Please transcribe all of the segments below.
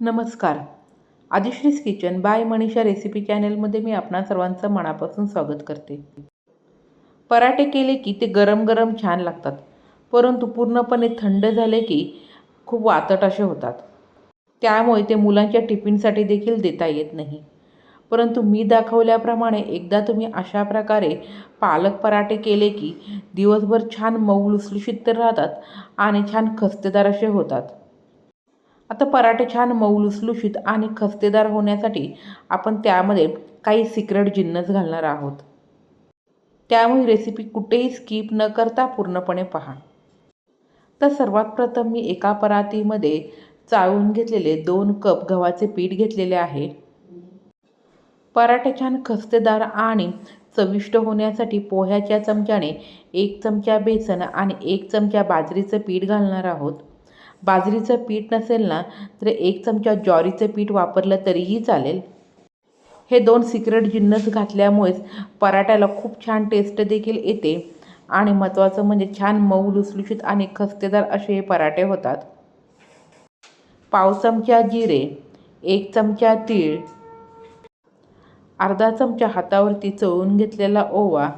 नमस्कार. Aadishree's kitchen by Manisha recipe चॅनेलमध्ये मी आपणा सर्वांचं मनापासून स्वागत करते. पराठे केले की ते गरम गरम छान लागतात परंतु पूर्णपणे थंड झाले की खूप वातट असे होतात. त्यामुळे ते मुलांच्या टिफिनसाठी देखील देता येत नाही. परंतु मी दाखवल्याप्रमाणे एकदा तुम्ही अशा प्रकारे पालक पराठे केले की दिवसभर छान मऊ लुसलुशीत तर राहतात आणि छान खस्तेदार असे होतात. आता पराठे छान मऊ लुसलुशीत आणि खस्तेदार होण्यासाठी आपण त्यामध्ये काही सिक्रेट जिन्नस घालणार आहोत. त्यामुळे रेसिपी कुठेही स्किप न करता पूर्णपणे पहा. तर सर्वात प्रथम मी एका परातीमध्ये चाळून घेतलेले दोन कप गव्हाचे पीठ घेतलेले आहे. पराठे छान खस्तेदार आणि चविष्ट होण्यासाठी पोह्याच्या चमच्याने एक चमचा बेसन आणि एक चमचा बाजरीचं पीठ घालणार आहोत. बाजरीचं पीठ नसेल ना तर एक चमचा ज्वारीचं पीठ वापरलं तरीही चालेल. हे दोन सिक्रेट जिन्नस घातल्यामुळेच पराठ्याला खूप छान टेस्ट देखील येते. आणि महत्त्वाचं म्हणजे छान मऊ लुसलुशीत आणि खस्तेदार असे हे पराठे होतात. पाव चमचा जिरे एक चमचा तीळ अर्धा चमचा हातावरती चळून घेतलेला ओवा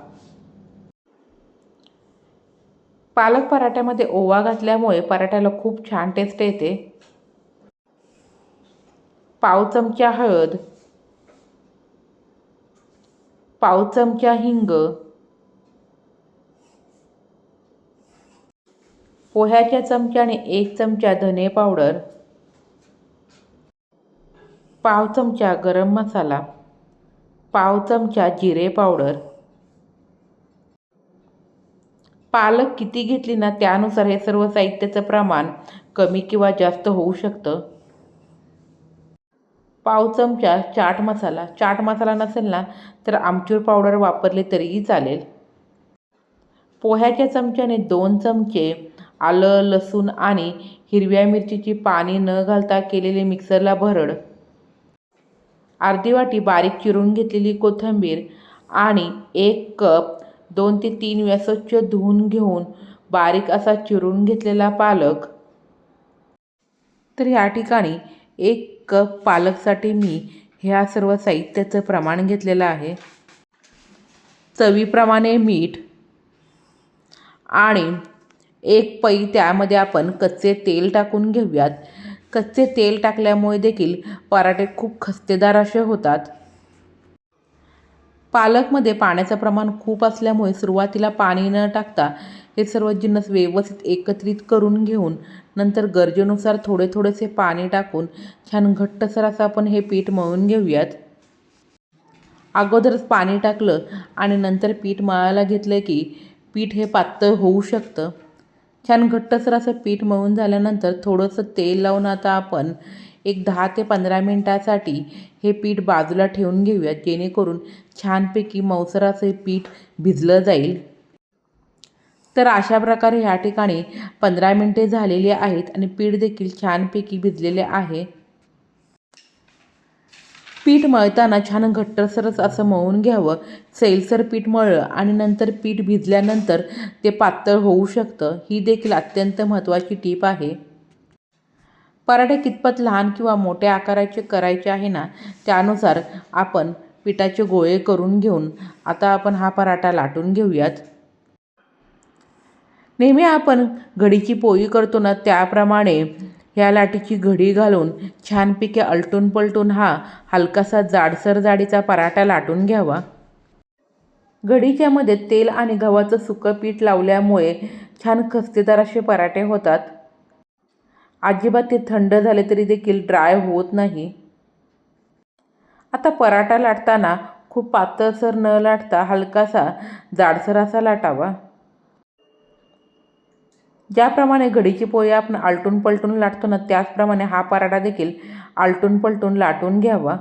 पालक पराठ्यामध्ये ओवा घातल्यामुळे पराठ्याला खूप छान टेस्ट येते. पाव चमचा हळद. पाव चमचा हिंग. पोह्याच्या चमच्याने एक चमचा धने पावडर. पाव चमचा गरम मसाला. पाव चमचा जिरे पावडर. पालक किती घेतली ना त्यानुसार हे सर्व साहित्याचं प्रमाण कमी किंवा जास्त होऊ शकतं. पाव चमचा चाट मसाला. चाट मसाला नसेल ना तर आमचूर पावडर वापरले तरीही चालेल. पोह्याच्या चमच्याने दोन चमचे आलं लसूण आणि हिरव्या मिरचीची पाणी न घालता केलेले मिक्सरला भरड. अर्धी वाटी बारीक चिरून घेतलेली कोथिंबीर आणि एक कप दोन ते तीन वेळा स्वच्छ धुवून घेऊन बारीक असा चिरून घेतलेला पालक. तर ह्या ठिकाणी एक कप पालकसाठी मी ह्या सर्व साहित्याचं प्रमाण घेतलेलं आहे. चवीप्रमाणे मीठ आणि एक पै त्यामध्ये आपण कच्चे तेल टाकून घेऊयात. कच्चे तेल टाकल्यामुळे देखील पराठे खूप खस्तेदार असे होतात. पालकमध्ये पाण्याचं प्रमाण खूप असल्यामुळे सुरुवातीला पाणी न टाकता हे सर्व जिन्नस व्यवस्थित एकत्रित करून घेऊन नंतर गरजेनुसार थोडे थोडेसे पाणी टाकून छान घट्टसर असं आपण हे पीठ मळून घेऊयात. अगोदरच पाणी टाकलं आणि नंतर पीठ मळायला घेतलं की पीठ हे पातळ होऊ शकतं. छान घट्टसर असं पीठ मळून झाल्यानंतर थोडंसं तेल लावून आता आपण एक दहा ते पंधरा मिनटासाठी हे पीठ बाजूला ठेवून घेऊया जेणेकरून छानपैकी मौसर असं हे पीठ भिजलं जाईल. तर अशा प्रकारे ह्या ठिकाणी पंधरा मिनटे झालेली आहेत आणि पीठ देखील छानपैकी भिजलेले आहे. पीठ मळताना छान घट्टसरच असं मळून घ्यावं. सैलसर पीठ मळलं आणि नंतर पीठ भिजल्यानंतर ते पातळ होऊ शकतं. ही देखील अत्यंत महत्त्वाची टीप आहे. पराठे कितपत लहान किंवा मोठ्या आकाराचे करायचे आहे ना त्यानुसार आपण पिठाचे गोळे करून घेऊन आता आपण हा पराठा लाटून घेऊयात. नेहमी आपण घडीची पोळी करतो ना त्याप्रमाणे ह्या लाटीची घडी घालून छानपैकी अलटून पलटून हा हलकासा जाडसर जाडीचा पराठा लाटून घ्यावा. घडीच्या मध्ये तेल आणि गव्हाचं सुकं पीठ लावल्यामुळे छान खस्तेदार असे पराठे होतात. अजिबात ते थंड झाले तरी देखील ड्राय होत नाही. आता पराठा लाटताना खूप पातळसर न लाटता हलकासा जाडसर असा लाटावा. ज्याप्रमाणे घडीची पोळी आपण आलटून पलटून लाटतो ना त्याचप्रमाणे हा पराठा देखील आलटून पलटून लाटून घ्यावा.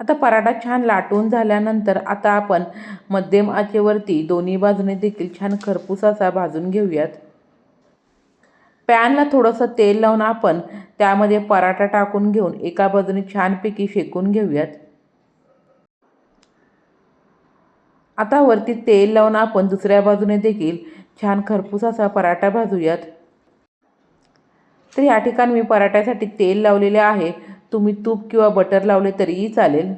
आता पराठा छान लाटून झाल्यानंतर आता आपण मध्यम आचेवरती दोन्ही बाजूने देखील छान खरपूस असा भाजून घेऊयात. पॅनला थोडंसं तेल लावून आपण त्यामध्ये पराठा टाकून घेऊन एका बाजूने छानपैकी शेकून घेऊयात. आता वरती तेल लावून आपण दुसऱ्या बाजूने देखील छान खरपूस असा पराठा भाजूयात. तर या ठिकाणी मी पराठ्यासाठी तेल लावलेले आहे. तुम्ही तूप किंवा बटर लावले तरीही चालेल.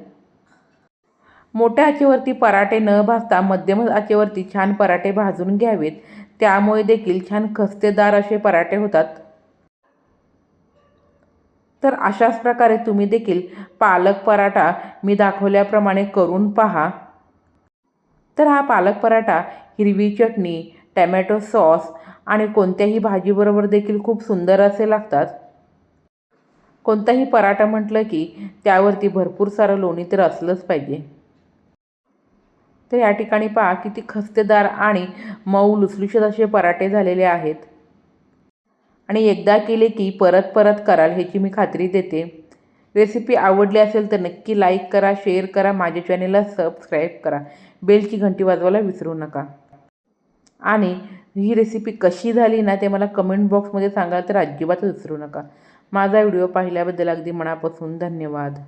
मोठ्या आचेवरती पराठे न भाजता मध्यम आचेवरती छान पराठे भाजून घ्यावेत. त्यामुळे देखील छान खस्तेदार असे पराठे होतात. तर अशाच प्रकारे तुम्ही देखील पालक पराठा मी दाखवल्याप्रमाणे करून पहा. तर हा पालक पराठा हिरवी चटणी टॅमॅटो सॉस आणि कोणत्याही भाजीबरोबर देखील खूप सुंदर असे लागतात. कोणताही पराठा म्हटलं की त्यावरती भरपूर सारं लोणी तर असलंच पाहिजे. तर या ठिकाणी पहा किती खस्तेदार आणि मऊ लुसलुशीत असे पराठे झालेले आहेत. आणि एकदा केले की परत परत कराल ह्याची मी खात्री देते. रेसिपी आवडली असेल तर नक्की लाईक करा शेअर करा माझ्या चॅनेलला सबस्क्राईब करा. बेलची घंटी वाजवायला विसरू नका. आणि ही रेसिपी कशी झाली ना ते मला कमेंट बॉक्समध्ये सांगा तर अजिबातच विसरू नका. माझा व्हिडिओ पाहिल्याबद्दल अगदी मनापासून धन्यवाद.